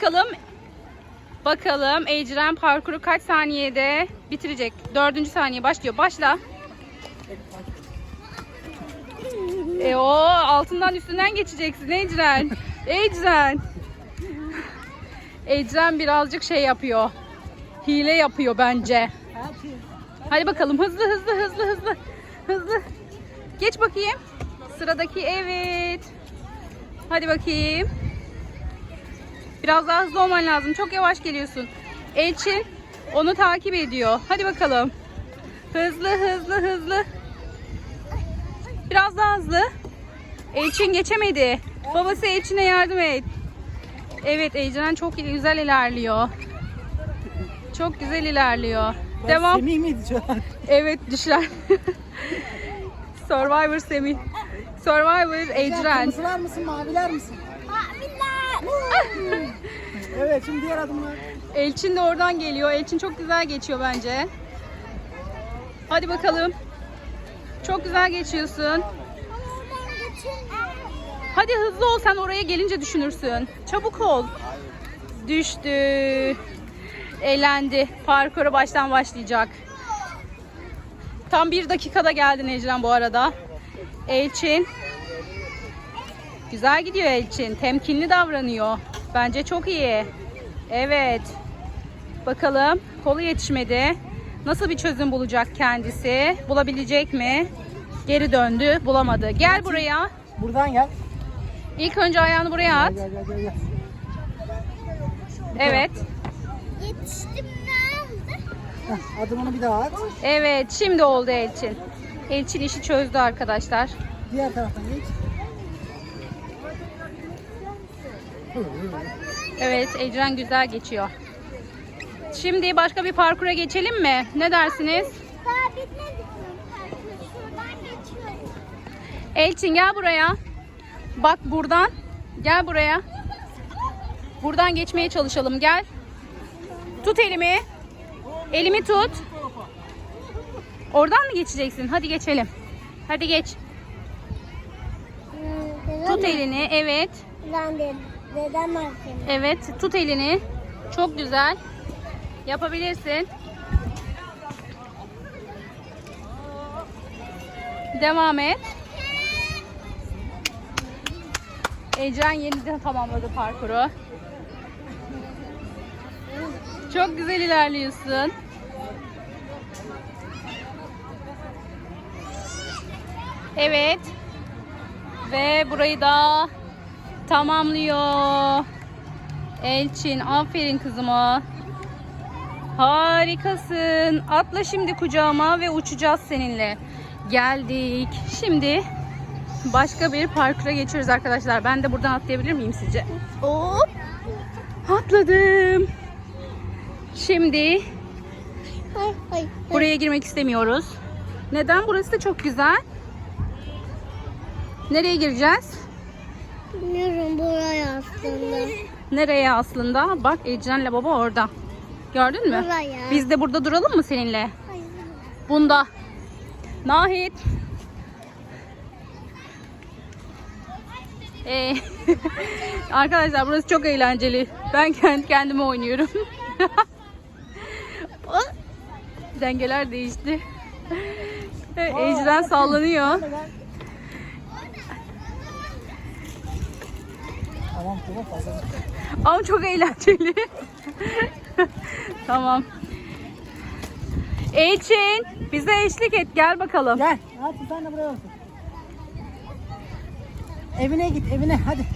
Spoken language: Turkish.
Bakalım bakalım Ecren parkuru kaç saniyede bitirecek? Dördüncü saniye başlıyor. Başla. E o altından üstünden geçeceksin Ecren. Ecren. Ecren birazcık şey yapıyor. Hile yapıyor bence. Hadi bakalım hızlı hızlı hızlı hızlı. Hızlı. Geç bakayım. Sıradaki evet. Hadi bakayım. Biraz daha hızlı olman lazım. Çok yavaş geliyorsun. Elçin onu takip ediyor. Hadi bakalım. Hızlı hızlı hızlı. Biraz daha hızlı. Elçin geçemedi. Babası Elçin'e yardım et. Evet Ecren çok güzel ilerliyor. Çok güzel ilerliyor. Devam. Semih miydi şu an? Evet düşler. Survivor Semih. Survivor Ecren. Kırmızılar mısın, maviler misin? Evet, şimdi diğer adımlar. Elçin de oradan geliyor. Elçin çok güzel geçiyor bence. Hadi bakalım. Çok güzel geçiyorsun. Hadi hızlı ol sen oraya gelince düşünürsün. Çabuk ol. Düştü. Eğlendi. Parkuru baştan başlayacak. Tam bir dakikada geldin Ecren bu arada. Elçin. Güzel gidiyor Elçin. Temkinli davranıyor. Bence çok iyi. Evet. Bakalım kolu yetişmedi. Nasıl bir çözüm bulacak kendisi? Bulabilecek mi? Geri döndü. Bulamadı. Gel buraya. Buradan gel. İlk önce ayağını buraya at. Gel gel gel. gel. Evet. Yetiştim nerede? Adımını bir daha at. Evet. Şimdi oldu Elçin. Elçin işi çözdü arkadaşlar. Diğer taraftan geç. Evet. Ecren güzel geçiyor. Şimdi başka bir parkura geçelim mi? Ne dersiniz? Daha bitmedi. Elçin gel buraya. Bak buradan. Gel buraya. Buradan geçmeye çalışalım. Gel. Tut elimi. Elimi tut. Oradan mı geçeceksin? Hadi geçelim. Hadi geç. Tut elini. Evet. Ben de var senin. Evet. Tut elini. Çok güzel. Yapabilirsin. Devam et. Ecren yeniden tamamladı parkuru. Çok güzel ilerliyorsun. Evet. Ve burayı da tamamlıyor. Elçin aferin kızıma. Harikasın. Atla şimdi kucağıma ve uçacağız seninle. Geldik. Şimdi başka bir parkura geçiyoruz arkadaşlar. Ben de buradan atlayabilir miyim sizce? Hop. Atladım. Şimdi buraya girmek istemiyoruz. Neden? Burası da çok güzel. Nereye gireceğiz? Bilmiyorum buraya aslında. Nereye aslında? Bak Ecren'le baba orada. Gördün mü? Buraya. Biz de burada duralım mı seninle? Hayır. Bunda. Nahit. Ee, arkadaşlar burası çok eğlenceli. Ben kendi kendime oynuyorum. Dengeler değişti. Evet, Ecren sallanıyor. Tamam tamam fazla. Ama çok eğlenceli. tamam. Elçin bize eşlik et gel bakalım. Gel. Hadi sen de buraya olsun. Evine git evine hadi.